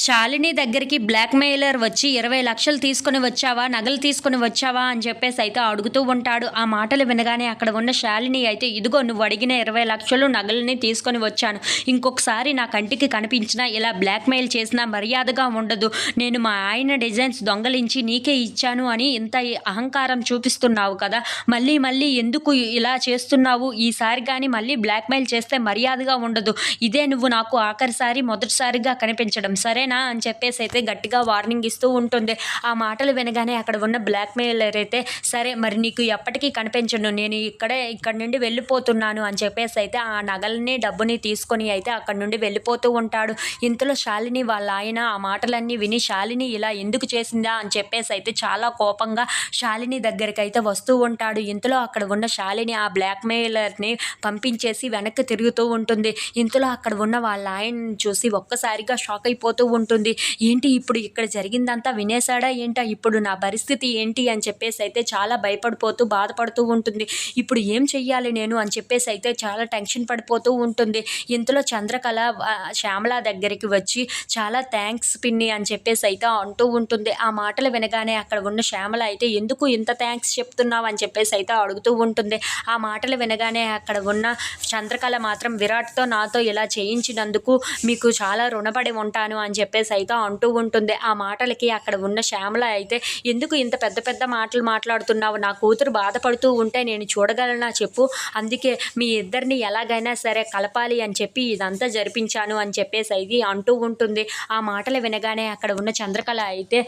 శాలిని దగ్గరికి black mailer వచ్చి ఇరవై లక్షలు తీసుకొని వచ్చావా? నగలు తీసుకొని వచ్చావా? అని చెప్పేసి అయితే అడుగుతూ ఉంటాడు. ఆ మాటలు వినగానే అక్కడ ఉన్న శాలిని అయితే ఇదిగో నువ్వు అడిగిన ఇరవై లక్షలు నగలని తీసుకొని వచ్చాను. ఇంకొకసారి నా కంటికి కనిపించినా ఇలా బ్లాక్ మెయిల్ చేసినా మర్యాదగా ఉండదు. నేను మా ఆయన డిజైన్స్ దొంగలించి నీకే ఇచ్చాను అని ఇంత అహంకారం చూపిస్తున్నావు కదా. మళ్ళీ మళ్ళీ ఎందుకు ఇలా చేస్తున్నావు? ఈసారి కానీ మళ్ళీ బ్లాక్ మెయిల్ చేస్తే మర్యాదగా ఉండదు. ఇదే నువ్వు నాకు ఆఖరిసారి మొదటిసారిగా కనిపించడం. సరే సరేనా అని చెప్పేసి అయితే గట్టిగా వార్నింగ్ ఇస్తూ ఉంటుంది. ఆ మాటలు వినగానే అక్కడ ఉన్న బ్లాక్ మెయిలర్ అయితే సరే మరి నీకు ఎప్పటికీ కనిపించను. నేను ఇక్కడే ఇక్కడ నుండి వెళ్ళిపోతున్నాను అని చెప్పేసి అయితే ఆ నగల్ని డబ్బుని తీసుకొని అయితే అక్కడ నుండి వెళ్ళిపోతూ ఉంటాడు. ఇంతలో శాలిని వాళ్ళ ఆయన ఆ మాటలన్నీ విని శాలిని ఇలా ఎందుకు చేసిందా? అని చెప్పేసి అయితే చాలా కోపంగా శాలిని దగ్గరికి అయితే వస్తూ ఉంటాడు. ఇంతలో అక్కడ ఉన్న శాలిని ఆ బ్లాక్ మెయిలర్ని పంపించేసి వెనక్కి తిరుగుతూ ఉంటుంది. ఇంతలో అక్కడ ఉన్న వాళ్ళ ఆయన్ని చూసి ఒక్కసారిగా షాక్ అయిపోతూ ఉంటుంది. ఏంటి ఇప్పుడు ఇక్కడ జరిగిందంతా వినేశాడా ఏంటా? ఇప్పుడు నా పరిస్థితి ఏంటి? అని చెప్పేసి అయితే చాలా భయపడిపోతూ బాధపడుతూ ఉంటుంది. ఇప్పుడు ఏం చెయ్యాలి నేను? అని చెప్పేసి అయితే చాలా టెన్షన్ పడిపోతూ ఉంటుంది. ఇంతలో చంద్రకళ శ్యామల దగ్గరికి వచ్చి చాలా థ్యాంక్స్ పిన్ని అని చెప్పేసి అయితే అంటూ ఉంటుంది. ఆ మాటలు వినగానే అక్కడ ఉన్న శ్యామల అయితే ఎందుకు ఇంత థ్యాంక్స్ చెప్తున్నావు? అని చెప్పేసి అయితే అడుగుతూ ఉంటుంది. ఆ మాటలు వినగానే అక్కడ ఉన్న చంద్రకళ మాత్రం విరాట్తో నాతో ఇలా చేయించినందుకు మీకు చాలా రుణపడి ఉంటాను అని చెప్పేసి అయితే అంటూ ఉంటుంది. ఆ మాటలకి అక్కడ ఉన్న శ్యామల అయితే ఎందుకు ఇంత పెద్ద పెద్ద మాటలు మాట్లాడుతున్నావు? నా కూతురు బాధపడుతూ ఉంటే నేను చూడగలనా చెప్పు. అందుకే మీ ఇద్దరిని ఎలాగైనా సరే కలపాలి అని చెప్పి ఇదంతా జరిపించాను అని చెప్పేసి అయితే అంటూ ఉంటుంది. ఆ మాటలు వినగానే అక్కడ ఉన్న చంద్రకళ అయితే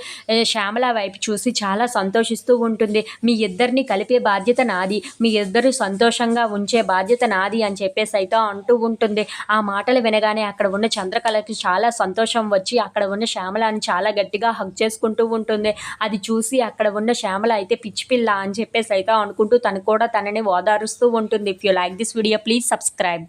శ్యామల వైపు చూసి చాలా సంతోషిస్తూ ఉంటుంది. మీ ఇద్దరిని కలిపే బాధ్యత నాది. మీ ఇద్దరు సంతోషంగా ఉంచే బాధ్యత నాది అని చెప్పేసి అయితే అంటూ ఉంటుంది. ఆ మాటలు వినగానే అక్కడ ఉన్న చంద్రకళకి చాలా సంతోషం వచ్చి అక్కడ ఉన్న శ్యామలని చాలా గట్టిగా హగ్ చేసుకుంటూ ఉంటుంది. అది చూసి అక్కడ ఉన్న శ్యామల అయితే పిచ్చి పిల్ల అని చెప్పేసి అయితే అనుకుంటూ తను కూడా తనని ఓదారుస్తూ ఉంటుంది. If you like this video please subscribe